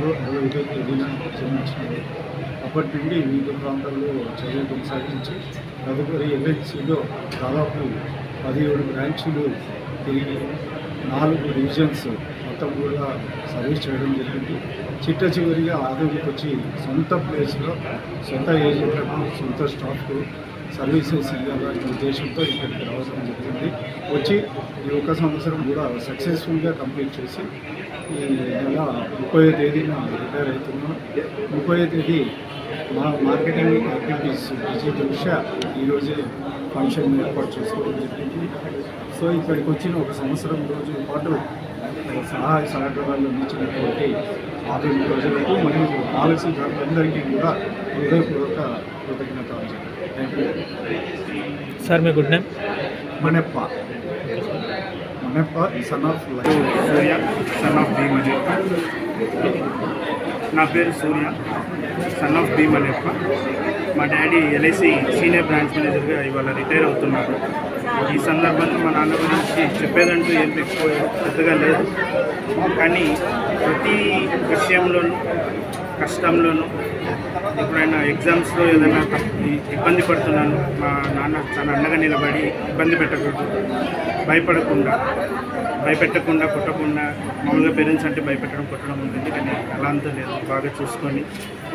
ఆరు అరవై ఐదో తేదీన జన్మించినది అప్పటి నుండి వివిధ ప్రాంతాల్లో చర్యలు కొనసాగించి తదుపరి ఎల్హెచ్సిలో దాదాపు పదిహేడు బ్రాంచ్లు తిరిగి నాలుగు డివిజన్స్ మొత్తం కూడా సర్వీస్ చేయడం జరిగింది. చిట్ట చివరిగా ఆధునిక వచ్చి సొంత ప్లేస్లో సొంత ఏజెంట్లకు సొంత స్టాఫ్కు సర్వీసెస్ ఇవ్వాలనే ఉద్దేశంతో ఇక్కడికి రావడం జరిగింది. వచ్చి ఈ ఒక సంవత్సరం కూడా సక్సెస్ఫుల్గా కంప్లీట్ చేసి ఈ నెల ముప్పై తేదీన రిటైర్ అవుతున్నాను ముప్పై తేదీ మా మార్కెటింగ్ యాక్టివిటీస్ బిజీ దృష్ట్యా ఈరోజే ఫంక్షన్ ఏర్పాటు చేసుకోవడం జరిగింది. సో ఇక్కడికి వచ్చిన ఒక సంవత్సరం రోజుల పాటు సహాయ సహకారాలు అందించినటువంటి ఆధునిక ప్రజలకు మరియు పాలసీదారులందరికీ కూడా హృదయపూర్వక కృతజ్ఞత thank sir me good name? Maneppa Maneppa son of Surya son of భీమని నా పేరు సూర్య. Son of భీమనెప్ప. మా డాడీ ఎల్ఐసి సీనియర్ బ్రాంచ్ మేనేజర్గా ఇవాళ రిటైర్ అవుతున్నారు. ఈ సందర్భంలో మా నాన్న గురించి చెప్పేదంటూ ఏం ఎక్కువ పెద్దగా లేదు. కానీ ప్రతి విషయంలోనూ కష్టంలోనూ ఎప్పుడైనా ఎగ్జామ్స్లో ఏదైనా ఇబ్బంది పడుతున్నాను మా నాన్న చాలా అండగా నిలబడి ఇబ్బంది పెట్టకూడదు. భయపడకుండా భయపెట్టకుండా కొట్టకుండా మామూలుగా పేరెంట్స్ అంటే భయపెట్టడం కొట్టడం ఉంటుంది కానీ అలా అంతా లేదు బాగా చూసుకొని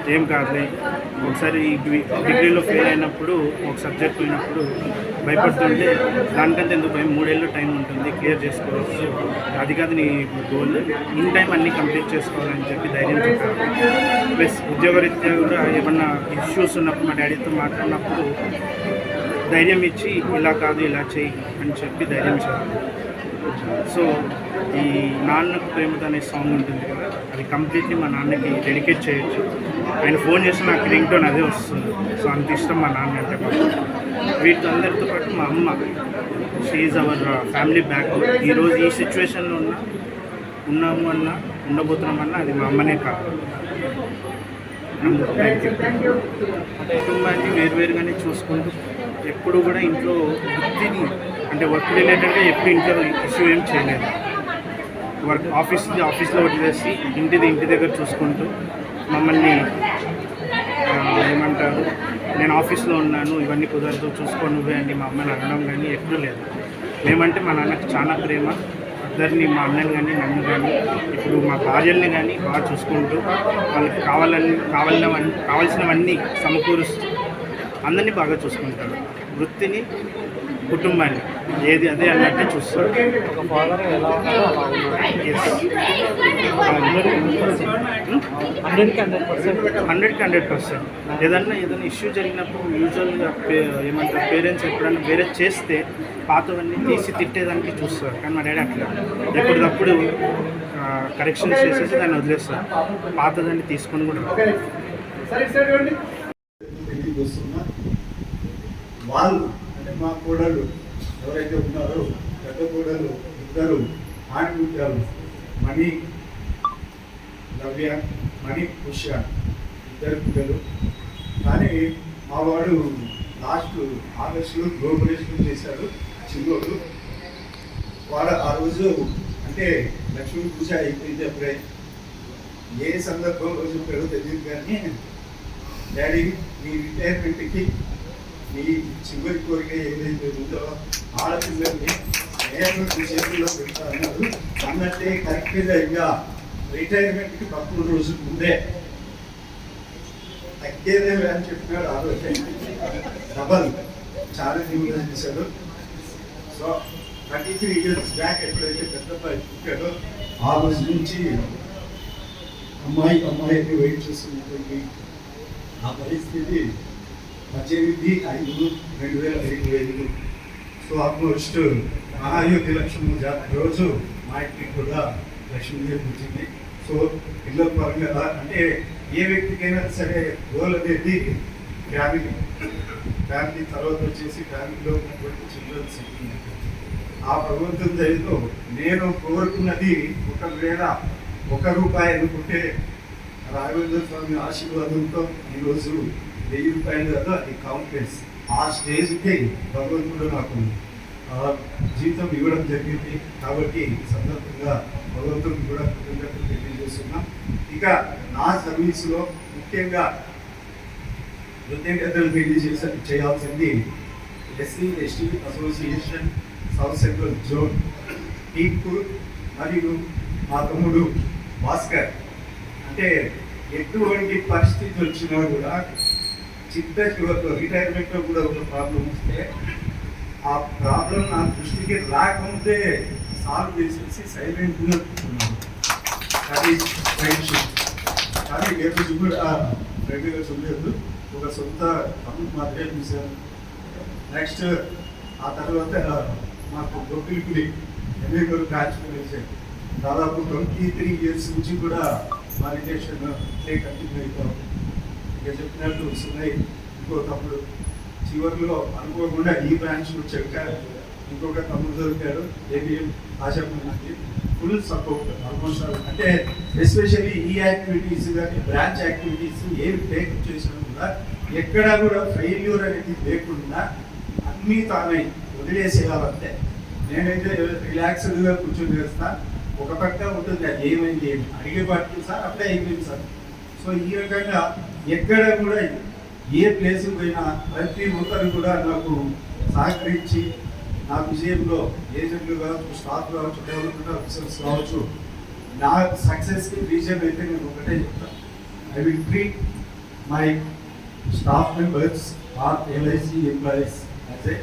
ఏం కాదులే. ఒకసారి ఈ డిగ్రీ- డిగ్రీలో ఫెయిల్ అయినప్పుడు ఒక సబ్జెక్ట్ పోయినప్పుడు భయపడుతుంటే దానికంటే ఎందుకు భయం? మూడేళ్ళు టైం ఉంటుంది క్లియర్ చేసుకోవచ్చు. అది కాదు నీ గోల్ ఇన్ టైం అన్నీ కంప్లీట్ చేసుకోవాలని చెప్పి ధైర్యం చెప్పారు ప్లస్ ఉద్యోగరీత్యా కూడా ఏమన్నా ఇష్యూస్ ఉన్నప్పుడు మా డాడీతో మాట్లాడినప్పుడు ధైర్యం ఇచ్చి ఇలా కాదు ఇలా చేయి అని చెప్పి ధైర్యం చేయాలి సో ఈ నాన్నకు ప్రేమతో అనే సాంగ్ ఉంటుంది కదా అది కంప్లీట్లీ మా నాన్నకి డెడికేట్ చేయొచ్చు. ఆయన ఫోన్ చేస్తే నాకు రింగ్ టోన్ అదే వస్తుంది. సో అంత ఇష్టం మా నాన్న అంటే మాకు వీటందరితో పాటు మా అమ్మ షీఈ్ అవర్ ఫ్యామిలీ బ్యాక్ ఈరోజు ఈ సిచ్యువేషన్లో ఉన్న ఉన్నాము అన్నా ఉండబోతున్నామన్నా అది మా అమ్మనే యూ కుటుంబాన్ని వేరువేరుగానే చూసుకుంటూ ఎప్పుడు కూడా ఇంట్లో వృత్తిని అంటే వర్క్ రిలేటెడ్గా ఎప్పుడు ఇంట్లో ఇష్యూ ఏం చేయలేదు. వర్క్ ఆఫీస్ది ఆఫీస్లో వదిలేసి ఇంటిది ఇంటి దగ్గర చూసుకుంటూ మమ్మల్ని ఏమంటారు నేను ఆఫీస్లో ఉన్నాను ఇవన్నీ కుదరదు చూసుకో నువ్వే అని మా అమ్మని అనడం కానీ ఎప్పుడూ లేదు. మేమంటే మా నాన్నకి చాలా ప్రేమ ఇద్దరిని మా అన్నని కానీ నన్ను కానీ ఇప్పుడు మా భార్యల్ని కానీ బాగా చూసుకుంటూ వాళ్ళకి కావాలని కావాలన్నవన్నీ కావాల్సినవన్నీ సమకూరుస్తూ అందరినీ బాగా చూసుకుంటాడు వృత్తిని కుటుంబాన్ని ఏది అదే అన్నట్టే చూస్తాడు ఒక ఫాదర్ ఎలా హండ్రెడ్కి హండ్రెడ్ పర్సెంట్. హండ్రెడ్కి హండ్రెడ్ పర్సెంట్ ఏదన్నా ఏదైనా ఇష్యూ జరిగినప్పుడు యూజువల్గా పే ఏమంటారు పేరెంట్స్ ఎప్పుడైనా వేరే చేస్తే పాతవన్నీ తీసి తిట్టేదానికి చూస్తారు. కానీ మా డాడీ అట్లా ఎప్పటికప్పుడు కరెక్షన్స్ చేసేసి దాన్ని వదిలేస్తారు. పాతదాన్ని తీసుకొని కూడా వాళ్ళు అంటే మా కోడళ్ళు ఎవరైతే ఉన్నారో పెద్ద కోడలు ఇద్దరు ఆడబిడ్డలు మనీ నవ్య మణి ఉష ఇద్దరు పిల్లలు. కానీ మా వాడు లాస్ట్ ఆగస్టులో గ్లోబలేషన్ చేశాడు చిన్నోడు వాడు ఆ రోజు అంటే లక్ష్మీ పూజ అయిపోయింది అప్పుడే. ఏ సందర్భంలో చెప్పాడో తెలియదు కానీ డాడీ మీ రిటైర్మెంట్కి మీ చివరి కోరిక ఏదైతే ఉందో ఆడపిల్లల్ని నేను చేతుల్లో పెడతా అన్నారు అన్నట్టే కరెక్ట్గా ఇంకా రిటైర్మెంట్కి పదకొండు రోజులు ముందే. తగ్గేదే అని చెప్పినాడు ఆ రోజే డబల్. చాలా దిగులు చేశాడు. So thirty three years back ఎప్పుడైతే పెద్ద అబ్బాయి పుట్టాడో ఆ రోజు నుంచి అమ్మాయి అమ్మాయిని వెయిట్ చేస్తున్నటువంటి ఆ పరిస్థితి పద్దెనిమిది ఐదు రెండు వేల ఐదు ఐదు సో ఆల్మోస్ట్ మహాయోగి లక్ష్మణ జాతర రోజు మా ఇంటికి కూడా లక్ష్మీదేవి వచ్చింది సో ఇళ్ళ పరంగా అంటే ఏ వ్యక్తికైనా సరే గోల్ అనేది ఫ్యామిలీ ఫ్యామిలీ తర్వాత వచ్చేసి ఫ్యామిలీలో ఉన్నటువంటి చిల్డ్రన్ సిటీ ఆ ప్రభుత్వం దయతో నేను కోరుకున్నది ఒకవేళ ఒక రూపాయి అనుకుంటే రాఘవేంద్ర స్వామి ఆశీర్వాదంతో ఈరోజు వెయ్యి రూపాయలు కదా అది కౌంటెన్స్ ఆ స్టేజ్కి భగవంతుడు నాకు జీతం ఇవ్వడం జరిగింది. కాబట్టి సందర్భంగా భగవంతుడికి కూడా కృతజ్ఞతలు తెలియజేస్తున్నాం. ఇక నా సర్వీస్లో ముఖ్యంగా కృతజ్ఞతలు తెలియజేసే చేయాల్సింది SC ST association south central zone teak మరియు మా తమ్ముడు భాస్కర్. అంటే ఎటువంటి పరిస్థితి వచ్చినా కూడా చిత్త రిటైర్మెంట్లో కూడా ఒక ప్రాబ్లం వస్తే ఆ ప్రాబ్లం నా దృష్టికి రాకముందే సాల్వ్ చేసేసి సైలెంట్గా అది ఫ్రెండ్షిప్ కానీ ఏ రోజు కూడా ఫ్రెండ్గా చూడలేదు ఒక సొంత తమ్ముడు మాత్రమే చూశాను నెక్స్ట్ ఆ తర్వాత మాకు గొప్పిలిపులి ఎమ్మె గారు బ్యాచ్ వేసారు దాదాపు ట్వంటీ త్రీ ఇయర్స్ నుంచి కూడా మా రిలేషన్ కంటిన్యూ అవుతాం ఇక చెప్పినట్టు సునయ్ ఇంకో తమ్ముడు చివరిలో అనుకోకుండా ఈ బ్రాంచ్ వచ్చాక ఇంకొక తమ్ముడు దొరికాడు ఏబిఎం ఆశాపురికి ఫుల్ సపోర్ట్ ఆల్మోస్ట్ అంటే ఎస్పెషల్లీ ఈ యాక్టివిటీస్ కానీ బ్రాంచ్ యాక్టివిటీస్ ఏవి టేక్ చేసినా కూడా ఎక్కడా కూడా ఫెయిల్యూర్ అనేది లేకుండా అన్నీ తానై వదిలేసేయాలంటే నేనైతే రిలాక్స్డ్గా కూర్చొని చేస్తా. ఒక పక్క ఉంటుంది అది ఏమైంది ఏమి? అడిగే పట్టుకు సార్ అప్లై అయిపోయింది సార్. సో ఈ రకంగా ఎక్కడ కూడా ఏ ప్లేస్కి పోయినా ప్రతి ఒక్కరు కూడా నాకు సహకరించి నా విజయంలో ఏజెంట్లు కావచ్చు స్టాఫ్ కావచ్చు డెవలప్మెంట్ ఆఫీసర్స్ కావచ్చు నా సక్సెస్కి రీజన్ అయితే నేను ఒకటే చెప్తాను I will treat my staff members or LIC employees as a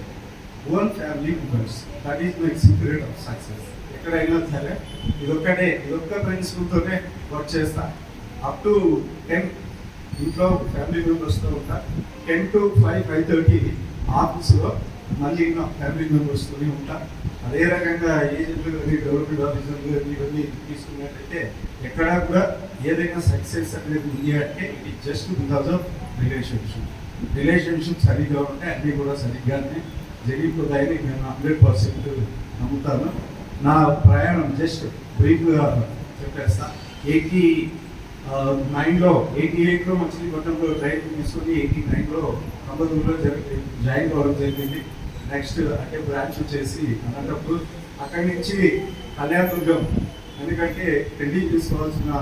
own family members that is my secret of success ఎక్కడైనా సరే ఇదొక్కటే ఇదొక్క ప్రిన్సిపల్తోనే వర్క్ చేస్తా. అప్ టు టెన్ ఇంట్లో ఫ్యామిలీ మెంబర్స్తో ఉంటా. Ten to five five thirty ఆఫీస్లో మళ్ళీ నా ఫ్యామిలీ మెంబర్స్తోనే ఉంటా. అదే రకంగా ఏజెంట్లు కానీ గవర్నమెంట్ ఆఫీసర్లు కానీ ఇవన్నీ తీసుకున్నట్లయితే ఎక్కడా కూడా ఏదైనా సక్సెస్ అనేది ఉంది అంటే it just because of relationship relationship సరిగ్గా ఉంటే అన్నీ కూడా సరిగ్గానే జరిగిపోతాయని నేను హండ్రెడ్ పర్సెంట్ నమ్ముతాను. నా ప్రయాణం జస్ట్ బ్రీఫ్గా చెప్పేస్తా. ఎయిటీ నైన్లో ఎయిటీ ఎయిట్లో మచిలీపట్నంలో ట్రైనింగ్ తీసుకొని ఎయిటీ నైన్లో కంబదూరులో జరిగి జాయిన్ కావడం జరిగింది. నెక్స్ట్ అంటే బ్రాంచ్ వచ్చేసి అనంతపూర్. అక్కడి నుంచి కళ్యాణదుర్గం ఎందుకంటే పెళ్ళి తీసుకోవాల్సిన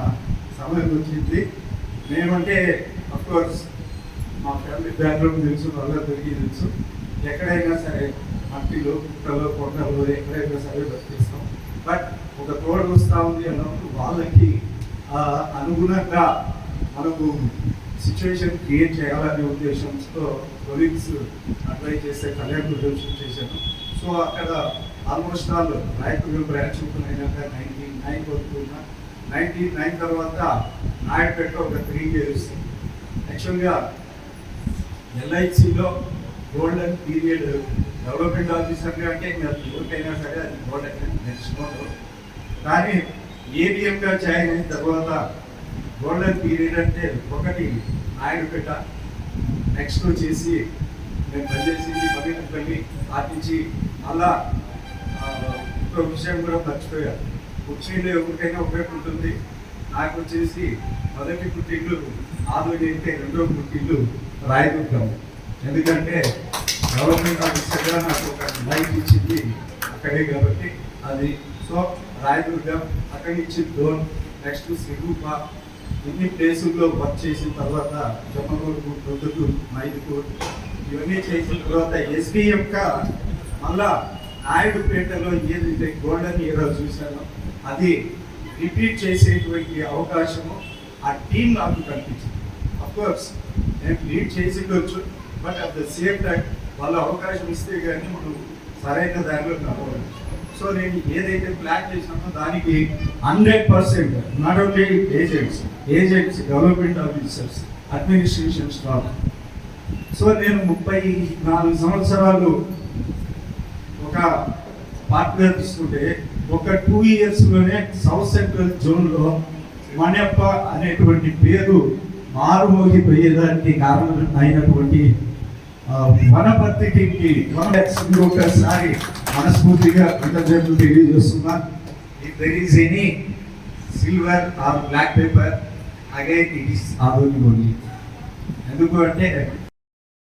సమయం వచ్చింది. మేమంటే కోర్స్ మా ఫ్యామిలీ బ్యాక్గ్రౌండ్ తెలుసు వాళ్ళ తిరిగి తెలుసు. ఎక్కడైనా సరే మట్టిలో పుట్టలో కొండలో ఎక్కడైనా సరే బతికిస్తాం. బట్ ఒక తోడు వస్తూ ఉంది అన్నప్పుడు వాళ్ళకి అనుగుణంగా మనకు సిచ్యువేషన్ క్రియేట్ చేయాలనే ఉద్దేశంతో కొలీగ్స్ అప్లై చేసే కళ్యాణ్ ఉద్దేశం చేశాను సో అక్కడ ఆల్మోస్ట్ ఆల్ నాయకులు బ్రాంచ్ ఓపెన్ అయినాక నైన్టీ నైన్ వరకు ఉన్నా నైన్టీ నైన్ తర్వాత నాయపేట ఒక త్రీ ఇయర్స్ యాక్చువల్గా ఎల్ఐసిలో గోల్డెన్ పీరియడ్ డెవలప్మెంట్ ఆఫీసర్గా అంటే ఇంకా ఎవరికైనా సరే అది గోల్డెన్ నేర్చుకోవడం కానీ ఏబిఎంగా జాయిన్ అయిన తర్వాత గోల్డెన్ పీరియడ్ అంటే ఒకటి నాయుడుపేట నెక్స్ట్ వచ్చేసి మేము పనిచేసింది మదనపల్లి ఆర్టించి అలా ఆ, ఇంకో విషయం కూడా మర్చిపోయారు పుట్టిండు ఎవరికైనా ఉపయోగపడుతుంది నాకు వచ్చేసి మొదటి పుట్టిండ్లు ఆదోని అయితే రెండో పుట్టిండ్లు రాయదుర్గము ఎందుకంటే గవర్నమెంట్ ఆఫీసర్గా నాకు ఒక లైఫ్ ఇచ్చింది అక్కడే కాబట్టి అది. సో రాయదుర్గం అక్కడి నుంచి డోన్ నెక్స్ట్ సిరూప ఇన్ని ప్లేసుల్లో వర్క్ చేసిన తర్వాత జమ్మగూడు ప్రొద్దుటూరు మైదుకూరు ఇవన్నీ చేసిన తర్వాత ఎస్డిఎంగా మళ్ళా నాయుడుపేటలో ఏదైతే గోల్డెన్ ఇయర్ చూశానో అది రిపీట్ చేసేటువంటి అవకాశము ఆ టీం నాకు కనిపించింది కోర్స్ నేను lead చేసిండొచ్చు but at the same time వాళ్ళ అవకాశం ఇస్తే కానీ మనం సరైన దారిలో నడవచ్చు సో నేను ఏదైతే ప్లాన్ చేసినామో దానికి hundred percent not only agents agents government officers administration staff so నేను ముప్పై నాలుగు సంవత్సరాలు ఒక పార్ట్నర్ తీసుకుంటే ఒక టూ ఇయర్స్లోనే సౌత్ సెంట్రల్ జోన్లో మణప్ప అనేటువంటి పేరు మారుమోగిపోయేదానికి కారణం అయినటువంటి ఆ, వనపర్తి ఒకసారి మనస్ఫూర్తిగా కృతజ్ఞతలు తెలియజేస్తున్నా. If there is any silver or black paper again it is Adoni ఎందుకు అంటే